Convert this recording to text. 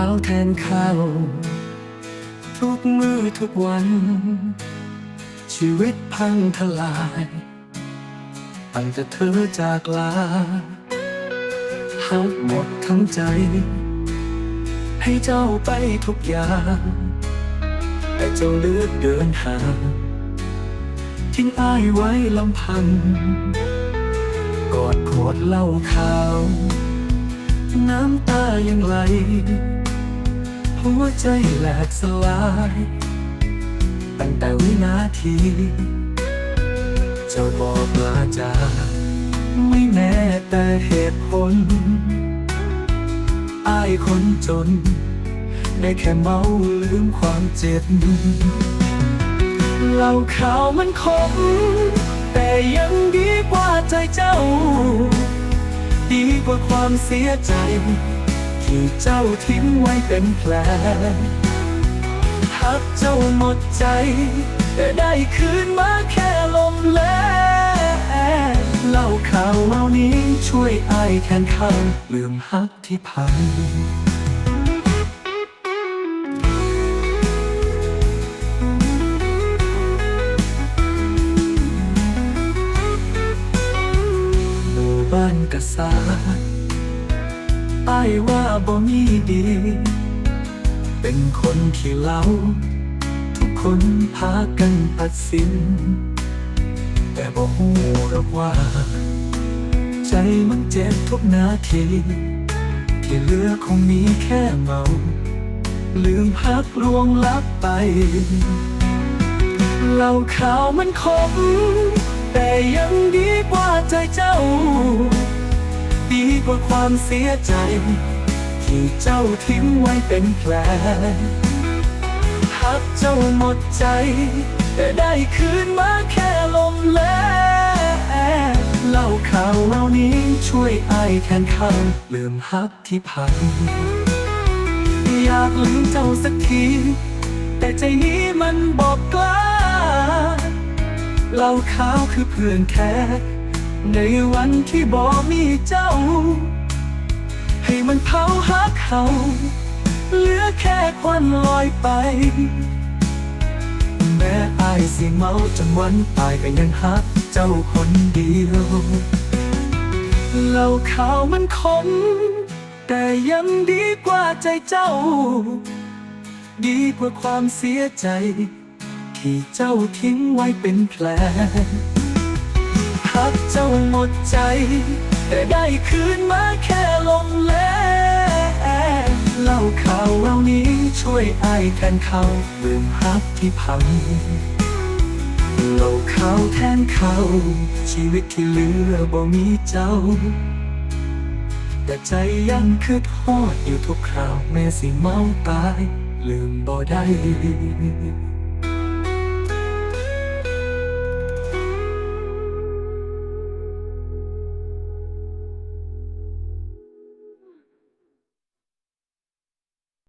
าวแทนข้าวทุกมือทุกวัน ชีวิตพังทลายตั้งแต่เธอจากลาหักหมดทั้งใจ ให้เจ้าไปทุกอย่างแต่เจ้าเลือกเดินห่างทิ้งอ้ายไว้ลำพัง กอดขวดเหล้าขาว น้ำตายังไหล หัวใจแหลกสลาย ตั้งแต่วินาที เจ้าบอกลาจาไม่แม้แต่เหตุผลอายคนจน ได้แค่เมาลืมความเจ็บเหล้าข่าวมันขมแต่ยังดีกว่าใจเจ้า ดีกว่าความเสียใจ ที่เจ้าทิ้งไว้เป็นแผลหักเจ้าหมดใจ แต่ได้คืนมาแค่ลมแลเล่าข่าวเหล่านี้ช่วยอายแทนข้างลืมหักที่พันหมู่บ้านกษา อ้ายว่าบ่มีดี เป็นคนที่เล่า ทุกคนพากันตัดสิน แต่บ่ฮู้หรอกว่า ใจมันเจ็บทุกนาที ที่เหลือคงมีแค่เมา ลืมพักลวงลับไปเหล้าขาวมันขมแต่ยังดีกว่าใจเจ้า กว่าความเสียใจ ที่เจ้าทิ้งไว้เป็นแผลหักเจ้าหมดใจ แต่ได้คืนมาแค่ลมแลเล่าข่าวเหล่านี้ช่วยไอแทนข้างลืมหักที่พันอยากลืมเจ้าสักที แต่ใจนี้มันบอกกล้าเราข่าวคือเพื่อนแท้ ในวันที่บอมีเจ้า ให้มันเผาหักเขา เหลือแค่ควันลอยไป แม้อายสิเมาจนวันตายก็ยังหักเจ้าคนเดียวเหล้าขาวมันขมแต่ยังดีกว่าใจเจ้า ดีกว่าความเสียใจ ที่เจ้าทิ้งไว้เป็นแผล หักเจ้าหมดใจ แต่ได้คืนมาแค่ลมแลเล่าข่าวเหล่านี้ช่วยอายแทนเขาลืมหักที่พังเล่าข่าวแทนเขา ชีวิตที่เหลือบ่มีเจ้า แต่ใจยังคืดฮอดอยู่ทุกคราวแม้สิเมาตาย ลืมบ่ได้